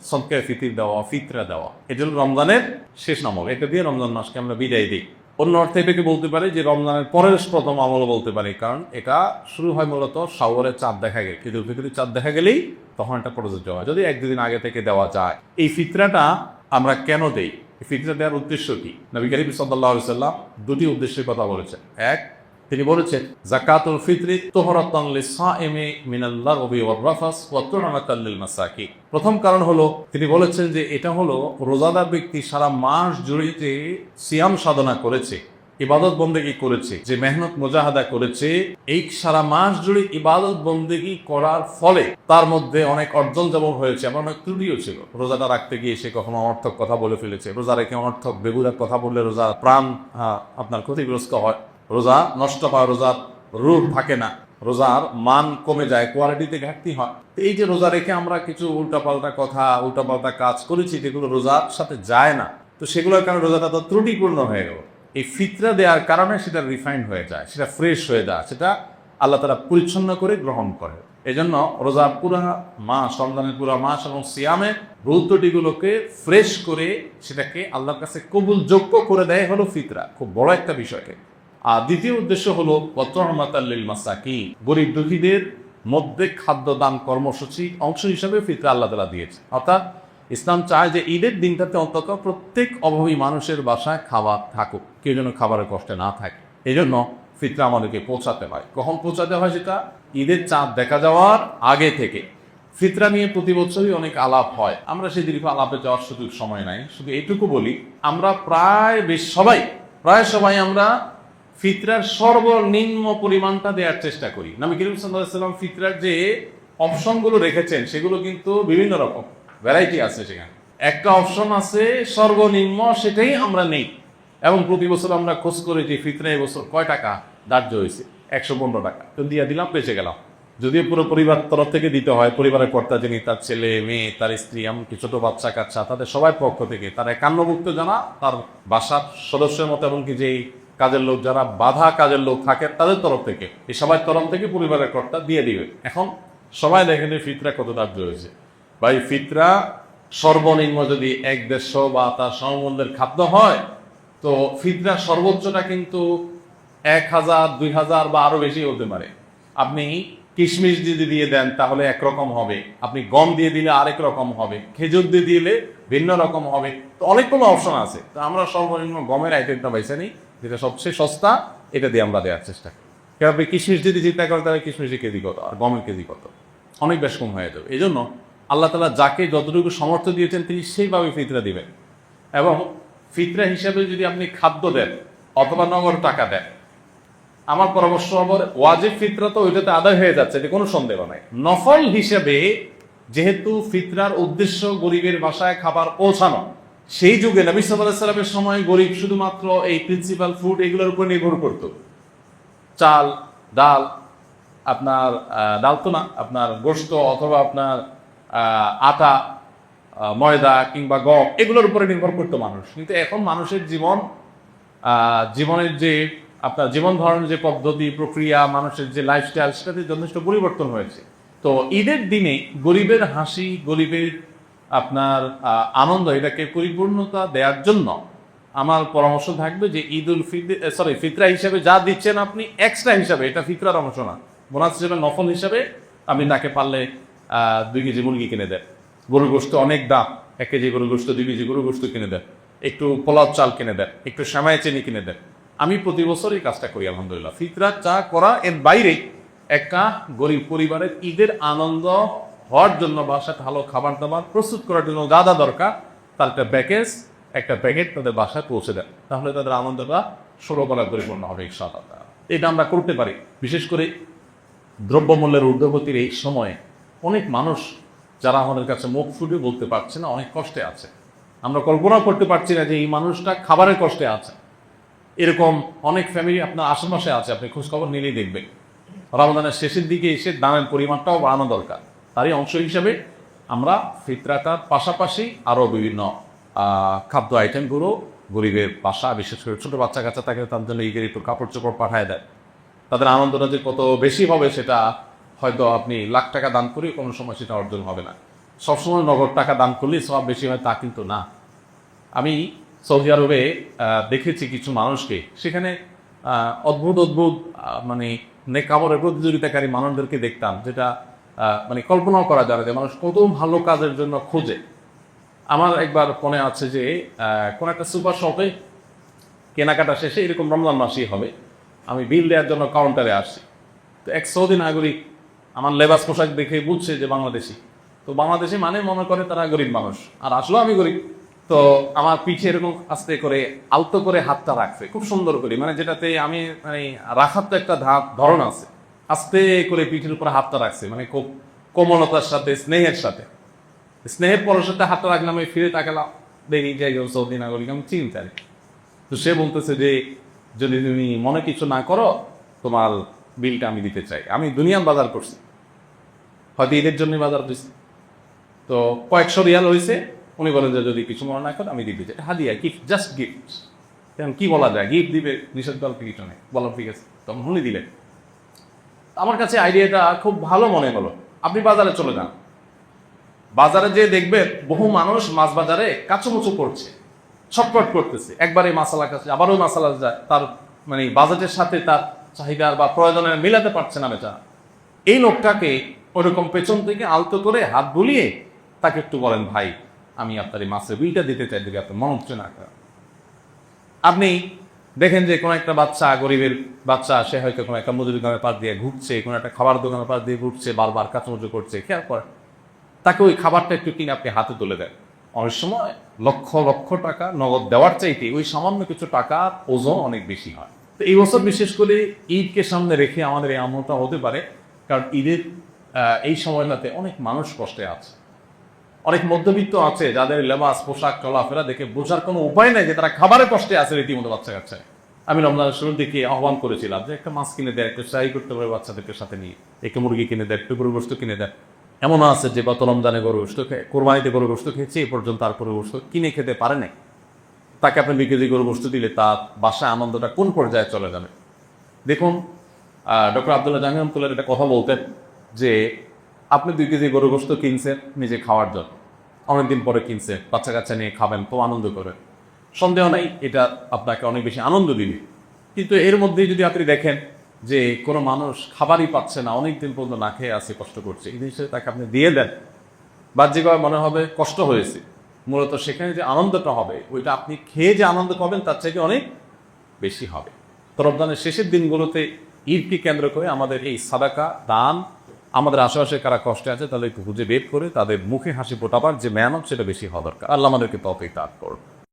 সদকে ফিতির দেওয়া, ফিতরা দেওয়া। এটা হলো রমজানের শেষ নামক। এটা দিয়ে রমজান মাসকে আমরা বিদায় দিই। অন্য অর্থে এটাকে বলতে পারি? যে রমজানের পরের প্রথম আমল বলতে পারি। কারণ এটা শুরু হয় মূলত সাগরের চাঁদ দেখা গেলে। ঈদুল ফিতরের চাঁদ দেখা গেলেই তখন এটা প্রযোজ্য হয়। যদি এক দুদিন আগে থেকে দেওয়া যায়, এই ফিতরাটা আমরা কেন দেই? ফিতরা দেওয়ার উদ্দেশ্য কি? নবী করিম সাল্লাহ সাল্লাম দুটি উদ্দেশ্যের কথা বলেছেন। এক তিনি বলেছেন, জাকাতুল ফিতরি তোহরাতান লিসাইমি মিনাল্লাহ রবি ওয়ার রাফাস ওয়া লিল মাসাকি প্রথম কারণ হলো, তিনি বলেছেন যে এটা হলো রোজাদার ব্যক্তি সারা মাস জুড়ে সিয়াম সাধনা করেছে, ইবাদত বন্দেগি করেছে, যে মেহনত মোজাহাদা করেছে। এই সারা মাস জুড়ে ইবাদত বন্দেগি করার ফলে তার মধ্যে অনেক অর্জন যেমন হয়েছে আমার অনেক ত্রুটিও ছিল। রোজাটা রাখতে গিয়ে সে কখনো অনর্থক কথা বলে ফেলেছে। রোজা রেখে অনর্থক বেগুদার কথা বললে রোজা প্রাণ আপনার ক্ষতিগ্রস্ত হয়। রোজা নষ্ট হয় রোজার রূপ থাকে না। রোজার মান কমে যায় কোয়ালিটিতে ঘাটতি হয়। এই যে রোজা রেখে আমরা কিছু উল্টাপাল্টা কথা, উল্টাপাল্টা কাজ করেছি, যেগুলো রোজার সাথে যায় না। তো সেগুলোর কারণে রোজাটা তো ত্রুটিপূর্ণ হয়ে গেল। এই ফিতরা দেওয়ার কারণে সেটা রিফাইন্ড হয়ে যায়, সেটা ফ্রেশ হয়ে যায়, সেটা আল্লাহ তারা পরিচ্ছন্ন করে গ্রহণ করে। এই জন্য রোজার পুরা মাস, রমজানের পুরা মাস এবং সিয়ামে রৌদ্রটিগুলোকে ফ্রেশ করে সেটাকে আল্লাহর কাছে কবুল যোগ্য করে দেয় হলো ফিতরা। খুব বড় একটা বিষয়কে। আর দ্বিতীয় উদ্দেশ্য হলো পত্রহমাতাল্লিল মাসাকি গরিব দুঃখীদের মধ্যে খাদ্য দান কর্মসূচি অংশ হিসাবে ফিতরা আল্লাহ তালা দিয়েছে অর্থাৎ ইসলাম চায় যে ঈদের দিনটাতে অন্তত প্রত্যেক অভাবী মানুষের বাসায় খাবার থাকুক, কেউ যেন খাবারের কষ্টে না থাকে। এই জন্য ফিতরা আমাদেরকে পৌঁছাতে হয়। কখন পৌঁছাতে হয় সেটা? ঈদের চাঁদ দেখা যাওয়ার আগে থেকে। ফিতরা নিয়ে প্রতি বছরই অনেক আলাপ হয়। আমরা সেই দীর্ঘ আলাপে যাওয়ার সুযোগ সময় নাই। শুধু এইটুকু বলি, আমরা প্রায় বেশ সবাই, প্রায় সবাই আমরা ফিতরার সর্বনিম্ন পরিমাণটা দেওয়ার চেষ্টা করি। নবী করিম সাল্লাম ফিতরার যে অপশনগুলো রেখেছেন, সেগুলো কিন্তু বিভিন্ন রকম। ভ্যারাইটি আছে সেখানে। একটা অপশন আছে, সর্বনিম্ন সেটাই আমরা নেই। এবং প্রতি বছর আমরা খোঁজ করে যে ফিতরা এবছর কয় টাকা ধার্য হয়েছে? একশো পনেরো টাকা। তো দিয়ে দিলাম, বেঁচে গেলাম। যদিও পুরো পরিবার তরফ থেকে দিতে হয়, পরিবারের কর্তা যিনি, তার ছেলে, মেয়ে, তার স্ত্রী, এমনকি ছোট বাচ্চা কাচ্চা, তাদের সবাই পক্ষ থেকে, তারা একান্নভুক্ত জানা, তার বাসার সদস্যের মতো, এমনকি যেই কাজের লোক, যারা বাধা কাজের লোক থাকে তাদের তরফ থেকে, এই সবার তরফ থেকে পরিবারের কর্তা দিয়ে দিবে। এখন সবাই দেখেন ফিতরা কত ধার্য হয়েছে। বা এই ফিতরা সর্বনিম্ন যদি এক দেড়শো বা তার সমমূল্যের খাদ্য হয়, তো ফিতরা সর্বোচ্চটা কিন্তু এক হাজার, দুই হাজার বা আরও বেশি হতে পারে। আপনি কিশমিশ যদি দিয়ে দেন, তাহলে একরকম হবে। আপনি গম দিয়ে দিলে আরেক রকম হবে। খেজুর দিয়ে দিলে ভিন্ন রকম হবে। তো অনেকগুলো অপশন আছে। তো আমরা সর্বনিম্ন গমের আইটেমটা বেছে নিই। যেটা সবচেয়ে সস্তা, এটা দিয়ে আমরা দেওয়ার চেষ্টা করি। কেন আপনি কিশমিশ যদি চিন্তা করেন, তাহলে কিশমিশের কেজি কত? আর গমের কেজি কত? অনেক বেশ কম হয়ে যাবে। এই জন্য আল্লাহ তালা যাকে যতটুকু সামর্থ্য দিয়েছেন, তিনি সেইভাবে ফিতরা দিবেন। এবং ফিতরা হিসাবে যদি আপনি খাদ্য দেন, অথবা নগদ টাকা দেন, আমার পরামর্শ হবে ওয়াজিব ফিতরা তো ওইটাতে আদায় হয়ে যাচ্ছে এতে কোনো সন্দেহ নাই। নফল হিসেবে যেহেতু ফিতরার উদ্দেশ্য গরিবের বাসায় খাবার পৌঁছানো সেই যুগে নবী সাল্লাহ সাল্লামের সময় গরিব শুধুমাত্র এই প্রিন্সিপাল ফুড এগুলোর উপর নির্ভর করত। চাল, ডাল, আপনার ডাল তো না, আপনার গোস্ত অথবা আপনার আটা ময়দা কিংবা গম এগুলোর উপরে নির্ভর করতো মানুষ। কিন্তু এখন মানুষের জীবন জীবনের যে, আপনার জীবন ধারণের যে পদ্ধতি, প্রক্রিয়া, মানুষের যে লাইফস্টাইল সেটাতে যথেষ্ট পরিবর্তন হয়েছে। তো ঈদের দিনে গরিবের হাসি, গরিবের আপনার আনন্দ, এটাকে পরিপূর্ণতা দেওয়ার জন্য আমার পরামর্শ থাকবে যে ঈদ উল সরি ফিতরা হিসাবে যা দিচ্ছেন আপনি এক্সট্রা হিসাবে, এটা ফিতরার অংশ না। বোনাস হিসেবে, নফল হিসাবে আপনি তাকে পারলে দুই কেজি মুরগি কিনে দেন। গরুর গোস্ত অনেক দাম। এক কেজি গরুর গোস্ত দুই কেজি গরুর গোস্ত কিনে দেন। একটু পোলাও চাল কিনে দেন, একটু শ্যামায় চিনি কিনে দেন। আমি প্রতি বছর এই কাজটা করি, আলহামদুলিল্লাহ। ফিতরা চা করা, এর বাইরে একটা গরিব পরিবারের ঈদের আনন্দ হওয়ার জন্য বাসায় ভালো খাবার দাবার প্রস্তুত করার জন্য যা যা দরকার, তার একটা প্যাকেজ একটা প্যাকেট তাদের বাসায় পৌঁছে দেন। তাহলে তাদের আনন্দটা ষোলকলা পরিপূর্ণ হবে ইনশাআল্লাহ। এটা আমরা করতে পারি। বিশেষ করে দ্রব্যমূল্যের ঊর্ধ্বগতির এই সময়ে অনেক মানুষ যারা আমাদের কাছে মুখ ফুটে বলতে পারছে না, অনেক কষ্টে আছে। আমরা কল্পনা করতে পারছি না যে এই মানুষটা খাবারের কষ্টে আছে। এরকম অনেক ফ্যামিলি আপনার আশেপাশে আছে, আপনি খোঁজখবর নিলেই দেখবেন। রমজানের শেষের দিকে এসে দামের পরিমাণটাও বাড়ানো দরকার। তারই অংশ হিসাবে আমরা ফিতরাটার পাশাপাশি আরও বিভিন্ন খাদ্য আইটেমগুলো গরিবের বাসা, বিশেষ করে ছোটো বাচ্চা কাচ্চা থাকে তার জন্য ঈদের একটু কাপড় চোপড় পাঠায় দেয়। তাদের আনন্দটা যে কত বেশি হবে সেটা হয়তো আপনি লাখ টাকা দান করে কোনো সময় সেটা অর্জন হবে না। সবসময় নগদ টাকা দান করলেই সব বেশি হয়, তা কিন্তু না। আমি সৌদি আরবে দেখেছি কিছু মানুষকে, সেখানে অদ্ভুত অদ্ভুত মানে নেকামরের প্রতিযোগিতাকারী মানুষদেরকে দেখতাম, যেটা মানে কল্পনাও করা যাবে যে মানুষ কত ভালো কাজের জন্য খোঁজে। আমার একবার মনে আছে যে কোন একটা সুপার শপে কেনাকাটা শেষে এরকম রমজান মাসই হবে। আমি বিল দেওয়ার জন্য কাউন্টারে আসছি। তো এক সৌদি নাগরিক আমার লেবাস পোশাক দেখে বুঝছে যে বাংলাদেশি। তো বাংলাদেশি মানে মনে করে তারা গরিব মানুষ। আর আসলেও আমি গরিব। তো আমার পিঠে এরকম আস্তে করে, আলতো করে হাতটা রাখছে। খুব সুন্দর করে। মানে যেটাতে আমি মানে রাখার তো একটা ধাপ ধরন আছে। আস্তে করে পিঠের উপরে হাতটা রাখছে মানে খুব কোমলতার সাথে, স্নেহের সাথে। স্নেহের পরশাতে হাতটা রাখলাম, আমি ফিরে তাকালাম, দেখি যাই সৌদি নাগরিক, আমি চিনতে। তো সে বলতেছে যে, যদি তুমি মনে কিছু না করো, তোমার বিলটা আমি দিতে চাই। আমি দুনিয়ার বাজার করছি। হয়তো ঈদের জন্য বাজার দিচ্ছি তো কয়েকশো রিয়াল হয়েছে উনি বলেন যে, যদি কিছু মনে না করে, আমি দিতে চাই। হাদিয়া গিফট জাস্ট গিফট কি বলা যায়? গিফট দিবে, নিষেধ তো কিছু নেই। বললাম ঠিক আছে। তখন উনি দিলেন। আমার কাছে আইডিয়াটা খুব ভালো মনে হলো। আপনি বাজারে চলে যান। বাজারে যে দেখবেন বহু মানুষ মাছ বাজারে কাচুমুচু করছে ছটপট করতেছে। একবারে মাসালা কাছে, আবারও মাসালা যায়, তার মানে বাজেটের সাথে তার চাহিদার বা প্রয়োজনের মিলাতে পারছে না বেচা এই লোকটাকে ওরকম পেছন থেকে আলতো করে হাত বুলিয়ে তাকে একটু বলেন, ভাই, আমি আপনার এই মাছের বিলটা দিতে চাই, যদি আপনার মন না আপনি দেখেন যে কোনো একটা বাচ্চা গরিবের বাচ্চা, সে হয়তো কোনো একটা মজুরি দোকানের পাশ দিয়ে ঘুরছে, কোনো একটা খাবার দোকানের পাশ দিয়ে ঘুরছে, বারবার কাচমুচু করছে খেয়াল করে? তাকে ওই খাবারটা একটু কিনে আপনি হাতে তুলে দেন। অনেক সময় লক্ষ লক্ষ টাকা নগদ দেওয়ার চাইতে ওই সামান্য কিছু টাকার ওজন অনেক বেশি হয়। তো এই বছর বিশেষ করে ঈদকে সামনে রেখে আমাদের এই আমলটা হতে পারে, কারণ ঈদের এই সময়টাতে অনেক মানুষ কষ্টে আছে। অনেক মধ্যবিত্ত আছে যাদের লেবাস, পোশাক, চলাফেরা দেখে বোঝার কোনো উপায় নাই যে তারা খাবারের কষ্টে আছে রীতিমতো বাচ্চা কাচ্চায় আমি রমজানের শুরুর দিকে আহ্বান করেছিলাম যে একটা মাছ কিনে দেয়, একটু চাই করতে পারে বাচ্চাদেরকে সাথে নিয়ে। একটু মুরগি কিনে দেয়, একটু গরু গোস্ত কিনে দেয়। এমন আছে যে গত রমজানে গরু গোস্ত কোরবানিতে গরু গোস্ত খেয়েছে, এ পর্যন্ত তার গরু গোস্ত কিনে খেতে পারে নাই। তাকে আপনি দুই কেজি গরু গোস্ত দিলে তার বাসায় আনন্দটা কোন পর্যায়ে চলে যাবে? দেখুন ডক্টর আবদুল্লাহ জাহাঙ্গীর রহমতুল্লাহ একটা কথা বলতেন যে আপনি দুই কেজি গরু গোস্ত কিনছেন নিজে খাওয়ার জন্য। অনেকদিন পরে কিনছেন বাচ্চা কাচ্চা নিয়ে খাবেন, তো আনন্দ করেন সন্দেহ নাই, এটা আপনাকে অনেক বেশি আনন্দ দিবে। কিন্তু এর মধ্যেই যদি আপনি দেখেন যে কোনো মানুষ খাবারই পাচ্ছে না অনেক দিন পর্যন্ত না খেয়ে আছে, কষ্ট করছে, এই জিনিসটা তাকে আপনি দিয়ে দেন। বাহ্যিকভাবে মনে হবে কষ্ট হয়েছে। মূলত সেখানে যে আনন্দটা হবে, ওইটা আপনি খেয়ে যে আনন্দ পাবেন, তার থেকে অনেক বেশি হবে। তো রমজানের শেষের দিনগুলোতে ঈদকে কেন্দ্র করে আমাদের এই সাদাকা, দান আমাদের আশেপাশে কারা কষ্টে আছে তাদেরকে খুঁজে বের করে তাদের মুখে হাসি ফোটাবার যে মেহনত, সেটা বেশি হওয়া দরকার। আল্লাহ আমাদেরকে ততই তাৎ করুন।